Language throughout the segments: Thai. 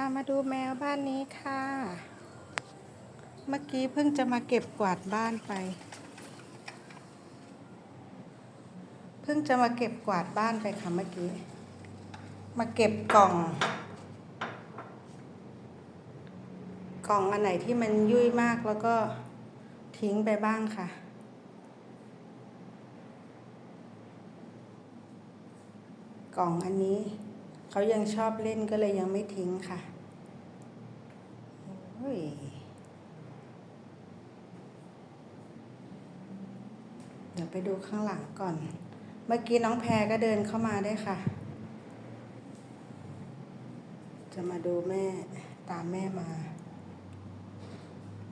ามาดูแมวบ้านนี้ค่ะ เมื่อกี้เพิ่งจะมาเก็บกวาดบ้านไป เพิ่งจะมาเก็บกวาดบ้านไปค่ะเมื่อกี้ มาเก็บกล่อง กล่องอันไหนที่มันยุ่ยมากแล้วก็ทิ้งไปบ้างค่ะกล่องอันนี้ เขายังชอบเล่นก็เลยยังไม่ทิ้งค่ะโอ้ยเดี๋ยวไปดูข้างหลังก่อน เมื่อกี้น้องแพรก็เดินเข้ามาได้ค่ะ จะมาดูแม่ตามแม่มา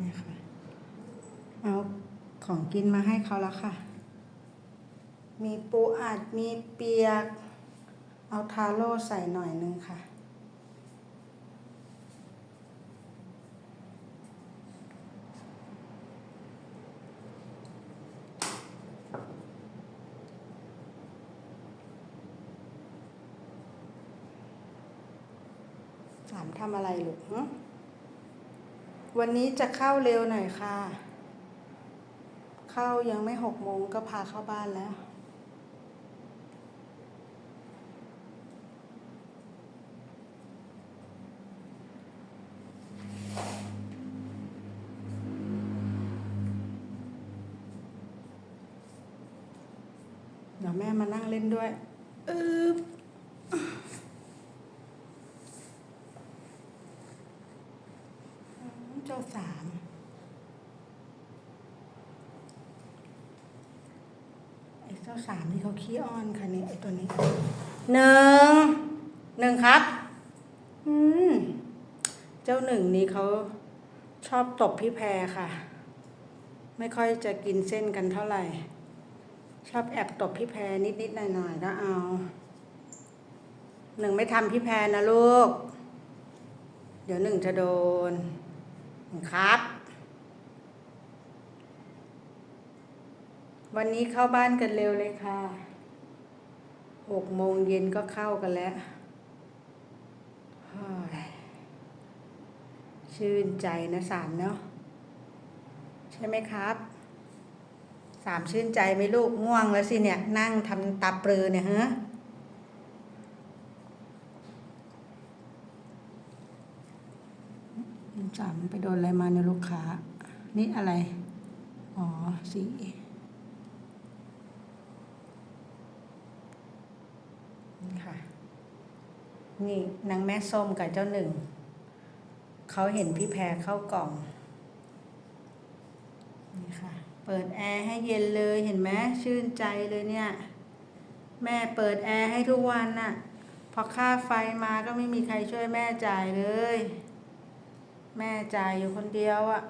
นี่ค่ะ เอาของกินมาให้เขาแล้วค่ะ มีปูอัด มีเปียก เอาทาโร่ใส่หน่อยนึงค่ะ สามทำอะไรลูกวันนี้จะเข้าเร็วหน่อยค่ะ เข้ายังไม่หกโมงก็พาเข้าบ้านแล้ว แม่มานั่งเล่นด้วยอึ๊บอืมเจ้าสามไอ้เจ้าสามนี่เขาขี้อ้อนค่ะเนี่ยไอ้ตัวนี้หนึ่งหนึ่งครับ อืม เจ้าหนึ่งนี่เขาชอบตบพี่แพรค่ะ ไม่ค่อยจะกินเส้นกันเท่าไหร่ช อบแอบตบพี่แพรนิดๆหน่อยๆก็เอา หนึ่งไม่ทำพี่แพรนะลูก เดี๋ยวหนึ่งจะโดนครับ วันนี้เข้าบ้านกันเร็วเลยค่ะหกโมงเย็นก็เข้ากันแล้วชื่นใจนะสามเนาะใช่ไหมครับ สามชื่นใจไหมลูกง่วงแล้วสิเนี่ย นั่งทำตาปลือเนี่ยฮะสามไปโดนอะไรมาเนี่ยลูกค้า นี่อะไร อ๋อสีนี่ค่ะนี่นางแม่ส้มกับเจ้าหนึ่ง เขาเห็นพี่แพรเข้ากล่องนี่ค่ะ เปิดแอร์ให้เย็นเลยเห็นไหมชื่นใจเลยเนี่ย แม่เปิดแอร์ให้ทุกวันน่ะ พอค่าไฟมาก็ไม่มีใครช่วยแม่จ่ายเลย แม่จ่ายอยู่คนเดียวอะ่ะ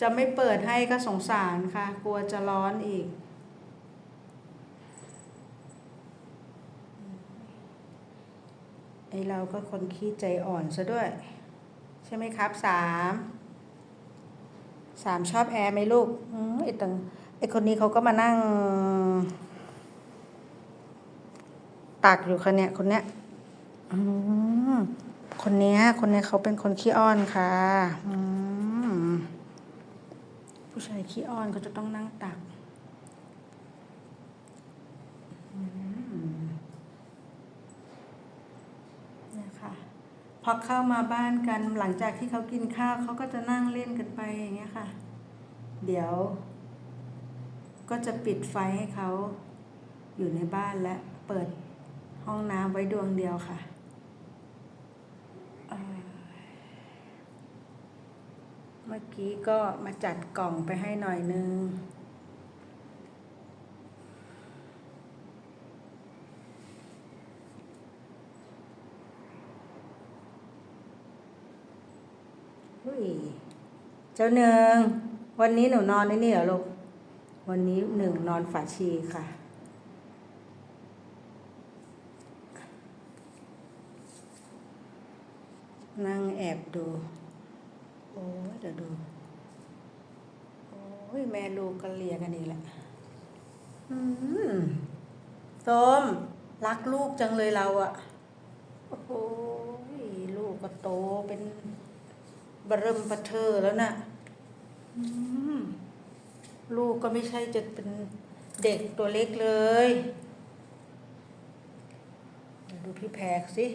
จะไม่เปิดให้ก็สงสารค่ะ กลัวจะร้อนอีก ไอเราก็คนขี้ใจอ่อนซะด้วย ใช่ไหมครับสามสามชอบแอร์ไหมลูกอไอตังไอคนนี้เขาก็มานั่งตักอยู่ค่ะเนี่ยคนเนี้ยคนเนี้ย คนเนี้ยเขาเป็นคนขี้อ้อนค่ะผู้ชายขี้อ้อนเขาจะต้องนั่งตักอืม เนี่ยค่ะ พอเข้ามาบ้านกันหลังจากที่เขากินข้าวเขาก็จะนั่งเล่นกันไปอย่างเงี้ยค่ะ เดี๋ยว ก็จะปิดไฟให้เขาอยู่ในบ้านและเปิดห้องน้ำไว้ดวงเดียวค่ะเมื่อกี้ก็มาจัดกล่องไปให้หน่อยนึง อุ้ยเจ้าหนึ่ง วันนี้หนูนอนในนี่เหรอลูก วันนี้หนึ่งนอนฝาชีค่ะ นั่งแอบดู โอ้ยเดี๋ยวดู โอ้ยแม่ลูกก็เลียกันอีกแหละอืมส้มรักลูกจังเลยเราอะโอ้โหลูกก็โตเป็น บเริ่มประเทอแล้วนะ่ะลูกก็ไม่ใช่จะเป็นเด็กตัวเล็กเลยเดี๋ยวดูพี่แพรสิ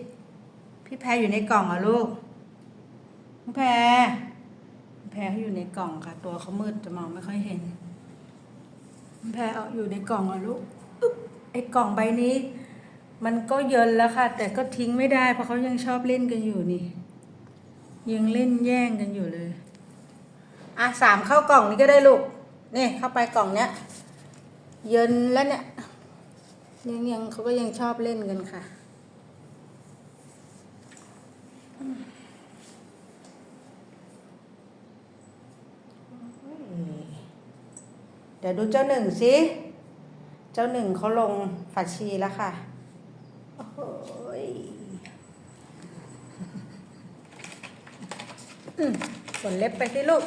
พี่แพรอยู่ในกล่องเหรอะลูกพี่แพรพี่แพรเขาอยู่ในกล่องค่ะ ตัวเขามืดจะมองไม่ค่อยเห็น แพรเอาอยู่ในกล่องอะลูกไอ้กล่องใบนี้ มันก็เยินแล้วค่ะ แต่ก็ทิ้งไม่ได้เพราะเขายังชอบเล่นกันอยู่นี่ ยังเล่นแย่งกันอยู่เลย อะสามเข้ากล่องนี้ก็ได้ลูก นี่เข้าไปกล่องเนี้ย เยินแล้วเนี่ย ยังยังเขาก็ยังชอบเล่นกันค่ะ เดี๋ยวดูเจ้าหนึ่งสิ เจ้าหนึ่งเขาลงฝัดชีแล้วค่ะ โอ้โหยอืม ขนเล็บไปสิลูก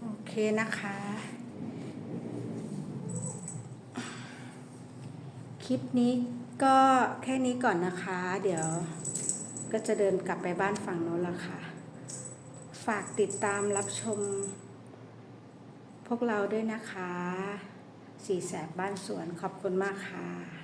โอเคนะคะ คลิปนี้ก็แค่นี้ก่อนนะคะ เดี๋ยวก็จะเดินกลับไปบ้านฝั่งโน้นล้วค่ะ ฝากติดตามรับชม พวกเราด้วยนะคะ สีแสบบ้านสวนขอบคุณมากค่ะ